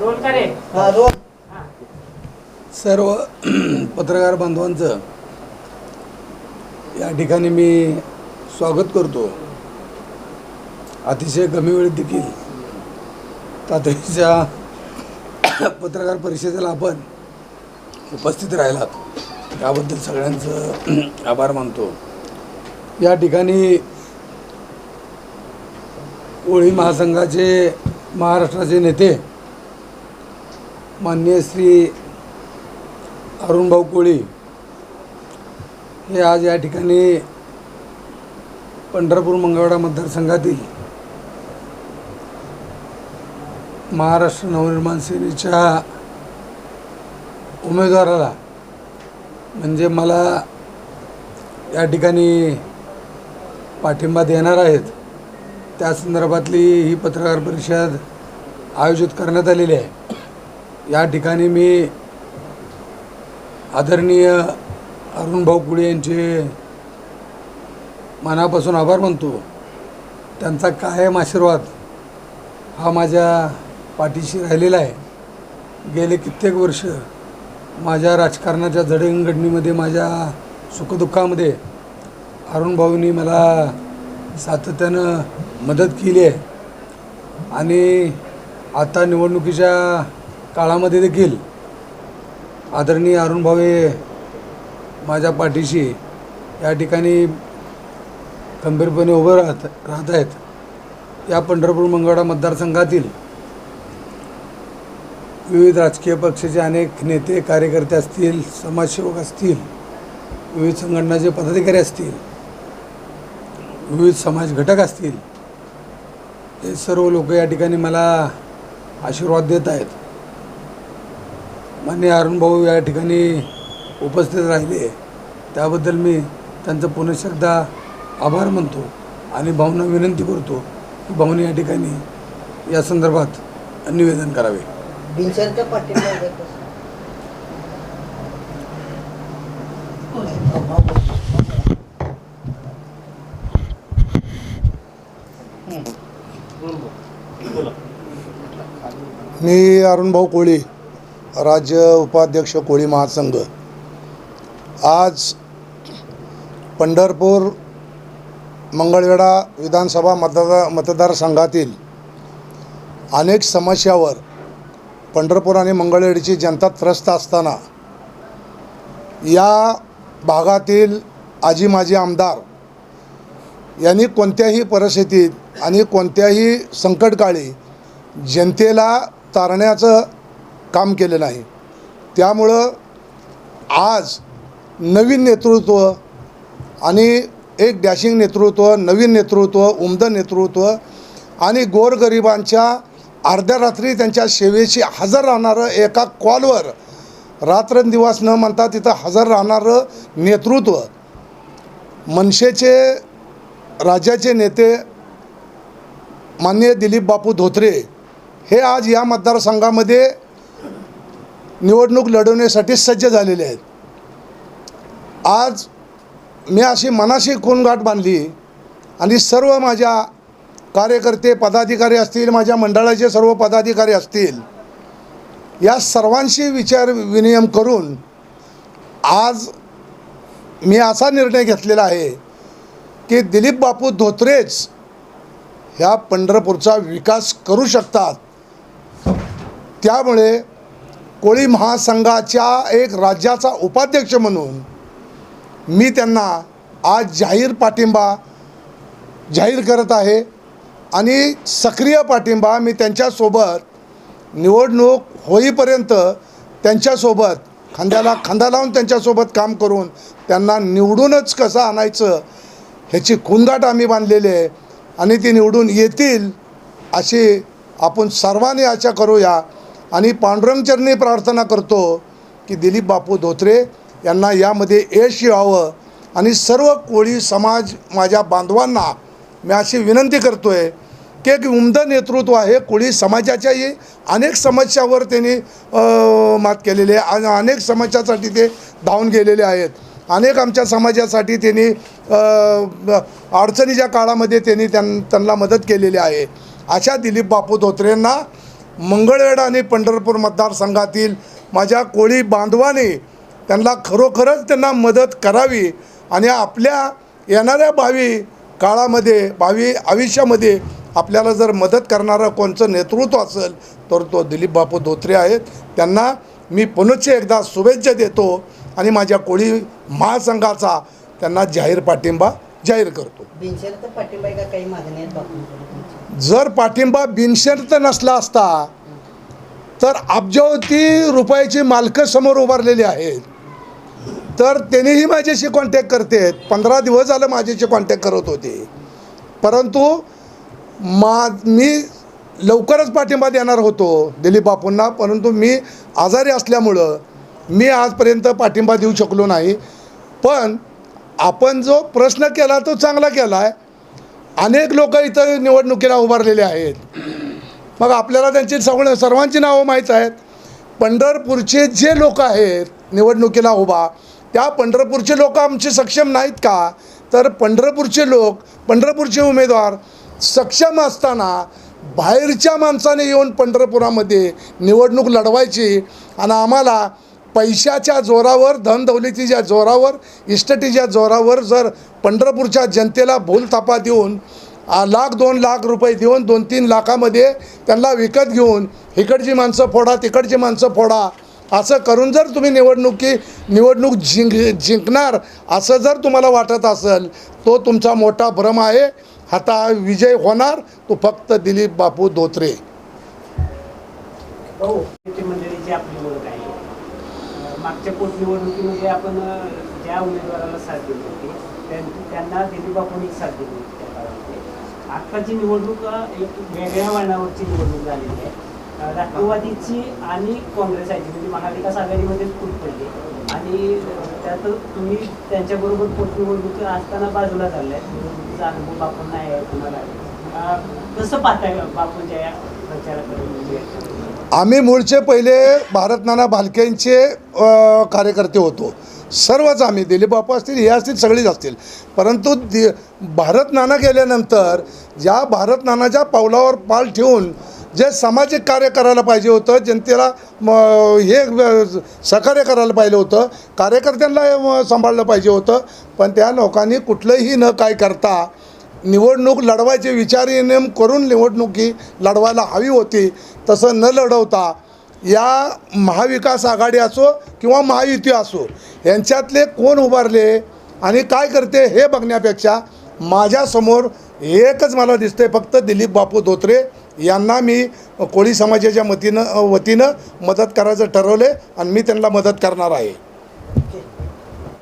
Role करे हा, रोज सर्व पत्रकार बांधवांचं या ठिकाणी मी स्वागत करतो. अतिशय कमी वेळेत देखील. तातडीच्या पत्रकार परिषदेला आपण उपस्थित राहिलात. याबद्दल सगळ्यांचं आभार मानतो. या ठिकाणी कोळी महासंघाचे महाराष्ट्राचे नेते माननीय श्री अरुणभाऊ कोळी हे आज या ठिकाणी पंढरपूर मंगळवाडा मतदारसंघातील महाराष्ट्र नवनिर्माण सेनेच्या उमेदवाराला म्हणजे मला या ठिकाणी पाठिंबा देणार आहेत. त्या संदर्भातली ही पत्रकार परिषद आयोजित करण्यात आलेली आहे. या ठिकाणी मी आदरणीय अरुणभाऊ कुळे यांचे मनापासून आभार मानतो. त्यांचा कायम आशीर्वाद हा माझ्या पाठीशी राहिलेला आहे. गेले कित्येक वर्ष माझ्या राजकारणाच्या जडणघडणीमध्ये माझ्या सुखदुःखामध्ये अरुणभाऊंनी मला सातत्यानं मदत केली आहे. आणि आता निवडणुकीच्या काळामध्ये देखील आदरणीय अरुण भावे माझ्या पाठीशी या ठिकाणी खंबीरपणे उभं राहत राहत आहेत. या पंढरपूर मंगळा मतदारसंघातील विविध राजकीय पक्षाचे अनेक नेते कार्यकर्ते असतील समाजसेवक असतील विविध संघटनाचे पदाधिकारी असतील विविध समाज घटक असतील हे सर्व लोक या ठिकाणी मला आशीर्वाद देत आहेत. मान्य अरुण भाऊ या ठिकाणी उपस्थित राहिले. त्याबद्दल मी त्यांचं पुनश्च एकदा आभार मानतो आणि भाऊंना विनंती करतो की भाऊने या ठिकाणी या संदर्भात निवेदन करावे. बिनशर्त पाठिंबा देतो. मी अरुणभाऊ कोळी. राज्य उपाध्यक्ष कोळी महासंघ. आज पंढरपूर मंगळवेढा विधानसभा मतदार मतदारसंघातील अनेक समस्यावर पंढरपूर आणि मंगळवेढीची जनता त्रस्त असताना या भागातील आजी माजी आमदार यांनी कोणत्याही परिस्थितीत आणि कोणत्याही संकटकाळी जनतेला तारण्याचं काम केले नाही. त्यामुळं आज नवीन नेतृत्व आणि एक डॅशिंग नेतृत्व नवीन नेतृत्व उमदं नेतृत्व आणि गोरगरिबांच्या अर्ध्या रात्री त्यांच्या सेवेशी हजर राहणारं एका कॉलवर रात्रंदिवस न म्हणता तिथं हजर राहणारं नेतृत्व मनसेचे राज्याचे नेते माननीय दिलीप बापू धोत्रे हे आज या मतदारसंघामध्ये निवडणूक लढवण्यासाठी सज्ज झालेले आहेत. आज मी अशी मनाशी कोणगाठ बांधली आणि सर्व माझ्या कार्यकर्ते पदाधिकारी असतील माझ्या मंडळाचे सर्व पदाधिकारी असतील या सर्वांशी विचार विनियम करून आज मी असा निर्णय घेतलेला आहे की दिलीप बापू धोत्रेच ह्या पंढरपूरचा विकास करू शकतात. त्यामुळे कोळी महासंघाच्या एक राज्याचा उपाध्यक्ष म्हणून मी त्यांना आज जाहीर पाठिंबा जाहीर करत आहे आणि सक्रिय पाठिंबा मी त्यांच्यासोबत निवडणूक होईपर्यंत त्यांच्यासोबत खांद्याला खांदा लावून त्यांच्यासोबत काम करून त्यांना निवडूनच कसं आणायचं ह्याची खुणगाठ आम्ही बांधलेली आहे आणि ती निवडून येतील अशी आपण सर्वांनी आशा करूया. आणि पांडुरंगचरणी प्रार्थना करतो की दिलीप बापू धोत्रे यांना यामध्ये यश यावं आणि सर्व कोळी समाज माझ्या बांधवांना मी अशी विनंती करतो आहे की एक उमदं नेतृत्व आहे. कोळी समाजाच्याही अनेक समस्यावर त्यांनी मात केलेली आहे. आणि अनेक समस्यासाठी ते धावून गेलेले आहेत. अनेक आमच्या समाजासाठी त्यांनी अडचणीच्या काळामध्ये त्यांनी त्यां त्यांना मदत केलेली आहे. अशा दिलीप बापू धोत्रेंना मंगळवेढा आणि पंढरपूर मतदारसंघातील माझ्या कोळी बांधवाने त्यांना खरोखरच त्यांना मदत करावी आणि आपल्या येणाऱ्या भावी काळामध्ये भावी आयुष्यामध्ये आपल्याला जर मदत करणारं कोणचं नेतृत्व असेल तर तो दिलीप बापू धोत्रे आहेत. त्यांना मी पुनश्च एकदा शुभेच्छा देतो आणि माझ्या कोळी महासंघाचा त्यांना जाहीर पाठिंबा जाहीर करतो. बिनशर्त पाठिंबा काही मागणी आहेत जर पाठिंबा बिनशर्त नसला असता तर अब्जावती रुपयाची मालकं समोर उभारलेली आहेत. तर त्यांनीही माझ्याशी कॉन्टॅक्ट करते. पंधरा दिवस झालं माझ्याशी कॉन्टॅक्ट करत होते. परंतु मा मी लवकरच पाठिंबा देणार होतो दिलीप बापूंना परंतु मी आजारी असल्यामुळं मी आजपर्यंत पाठिंबा देऊ शकलो नाही. पण आपण जो प्रश्न केला तो चांगला केला आहे अनेक लोक इथं निवडणुकीला उभारलेले आहेत. मग आपल्याला त्यांची सगळं सर्वांची नावं माहीत आहेत. पंढरपूरचे जे लोक आहेत निवडणुकीला उभा त्या पंढरपूरचे लोक आमचे सक्षम नाहीत का? तर पंढरपूरचे लोक पंढरपूरचे उमेदवार सक्षम असताना बाहेरच्या माणसाने येऊन पंढरपुरामध्ये निवडणूक लढवायची आणि आम्हाला पैशाच्या जोरावर धनदौलतीच्या जोरावर इष्टटीच्या जोरावर जर पंढरपूरच्या जनतेला भूलथापा देऊन लाख दोन लाख रुपये देऊन दोन तीन लाखामध्ये त्यांना विकत घेऊन इकडची माणसं फोडा तिकडची माणसं फोडा असं करून जर तुम्ही निवडणुकी निवडणूक जिंक जिंकणार असं जर तुम्हाला वाटत असेल तो तुमचा मोठा भ्रम आहे. आता विजय होणार तो फक्त दिलीप बापू धोत्रे हो नेते मंडळीची आपली ओळख आहे अं, मागच्या पोटनिवडणुकीमध्ये म्हणजे आपण ज्या उमेदवाराला साथ दिली होती त्यां- त्यांना दिलीप बापूंनी साथ दिली होती त्या काळामध्ये. आत्ताची निवडणूक एक वेगळ्या वळणावरची निवडणूक झालेली आहे. राष्ट्रवादीची आणि काँग्रेस काँग्रेसाची म्हणजे महाविकास आघाडीमध्येच फूट पडली. आणि त्यात तुम्ही त्यांच्याबरोबर पोटनिवडणूक असताना बाजूला चाललाय. निवडणुकीचा अनुभव बापूंना आहे तुम्हाला कसं पाहताय बापूंच्या या प्रचाराकडे? म्हणजे आम्ही मूळचे पहिले भारतनाना भालक्यांचे भालकेंचे कार्यकर्ते होतो. सर्वच आम्ही दिलीप बापू असतील हे असतील सगळीच असतील. परंतु दि भारत नाना गेल्यानंतर ज्या भारत नानाच्या पावलावर पाल ठेवून जे सामाजिक कार्य करायला पाहिजे होतं जनतेला हे सहकार्य करायला पाहिजे होतं कार्यकर्त्यांना सांभाळलं पाहिजे होतं. पण त्या लोकांनी कुठलंही न काय करता निवडणूक लढवायचे विचारनियम करून निवडणुकी लढवायला हवी होती. तसं न लढवता या महाविकास आघाडी असो किंवा महायुती असो यांच्यातले कोण उभारले आणि काय करते हे बघण्यापेक्षा माझ्यासमोर एकच मला दिसते फक्त दिलीप बापू धोत्रे. यांना मी कोळी समाजाच्या मतीनं वतीनं मदत करायचं ठरवले आणि मी त्यांना मदत करणार आहे.